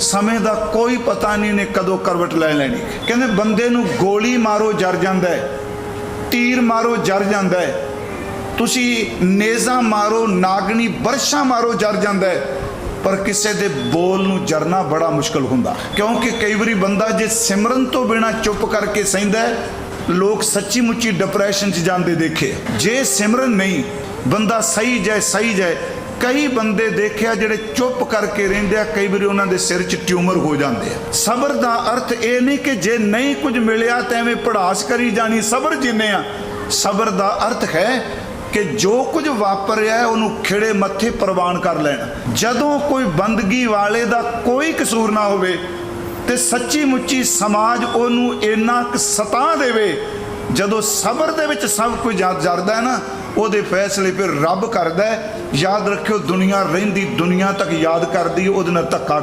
ਸਮੇਂ ਦਾ ਕੋਈ ਪਤਾ ਨਹੀਂ ਨੇ ਕਦੋਂ ਕਰਵਟ ਲੈ ਲੈਣੀ। ਕਹਿੰਦੇ ਬੰਦੇ ਨੂੰ ਗੋਲੀ ਮਾਰੋ, ਜਰ ਜਾਂਦਾ ਹੈ। ਤੀਰ ਮਾਰੋ, ਜਰ ਜਾਂਦਾ ਹੈ। ਤੁਸੀਂ ਨੇਜ਼ਾ ਮਾਰੋ, ਨਾਗਣੀ ਵਰਸ਼ਾ ਮਾਰੋ, ਜਰ ਜਾਂਦਾ ਹੈ। ਪਰ ਕਿਸੇ ਦੇ ਬੋਲ ਨੂੰ ਜਰਨਾ ਬੜਾ ਮੁਸ਼ਕਲ ਹੁੰਦਾ। ਕਿਉਂਕਿ ਕਈ ਵਾਰੀ ਬੰਦਾ ਜੇ ਸਿਮਰਨ ਤੋਂ ਬਿਨਾ ਚੁੱਪ ਕਰਕੇ ਸਹਿੰਦਾ ਲੋਕ ਸੱਚੀ ਮੁੱਚੀ ਡਿਪਰੈਸ਼ਨ 'ਚ ਜਾਂਦੇ ਦੇਖੇ। ਜੇ ਸਿਮਰਨ ਨਹੀਂ, ਬੰਦਾ ਸਹੀ ਜਾਏ ਸਹੀ ਜਾਏ ਕਈ ਬੰਦੇ ਦੇਖਿਆ ਜਿਹੜੇ ਚੁੱਪ ਕਰਕੇ ਰਹਿੰਦੇ ਆ, ਕਈ ਵਾਰੀ ਉਹਨਾਂ ਦੇ ਸਿਰ 'ਚ ਟਿਊਮਰ ਹੋ ਜਾਂਦੇ ਆ। ਸਬਰ ਦਾ ਅਰਥ ਇਹ ਨਹੀਂ ਕਿ ਜੇ ਨਹੀਂ ਕੁਝ ਮਿਲਿਆ ਤਾਂ ਐਵੇਂ ਪੜਾਸ ਕਰੀ ਜਾਣੀ, ਸਬਰ ਜਿੰਨੇ ਆ। ਸਬਰ ਦਾ ਅਰਥ ਹੈ ਕਿ ਜੋ ਕੁਝ ਵਾਪਰ ਰਿਹਾ ਉਹਨੂੰ ਖਿੜੇ ਮੱਥੇ ਪ੍ਰਵਾਨ ਕਰ ਲੈਣਾ। ਜਦੋਂ ਕੋਈ ਬੰਦਗੀ ਵਾਲੇ ਦਾ ਕੋਈ ਕਸੂਰ ਨਾ ਹੋਵੇ ਤੇ ਸੱਚੀ ਮੁੱਚੀ ਸਮਾਜ ਉਹਨੂੰ ਇੰਨਾ ਕੁ ਸਤਾ ਦੇਵੇ ਜਦੋਂ ਸਬਰ ਦੇ ਵਿੱਚ ਸਭ ਕੁਝ ਜਰ- ਜਰਦਾ ਹੈ ਨਾ, ਉਹਦੇ ਫੈਸਲੇ ਫਿਰ ਰੱਬ ਕਰਦਾ ਯਾਦ ਰੱਖਿਓ, ਦੁਨੀਆ ਰਹਿੰਦੀ ਦੁਨੀਆ ਤੱਕ ਯਾਦ ਕਰਦੀ, ਉਹਦੇ ਨਾਲ ਧੱਕਾ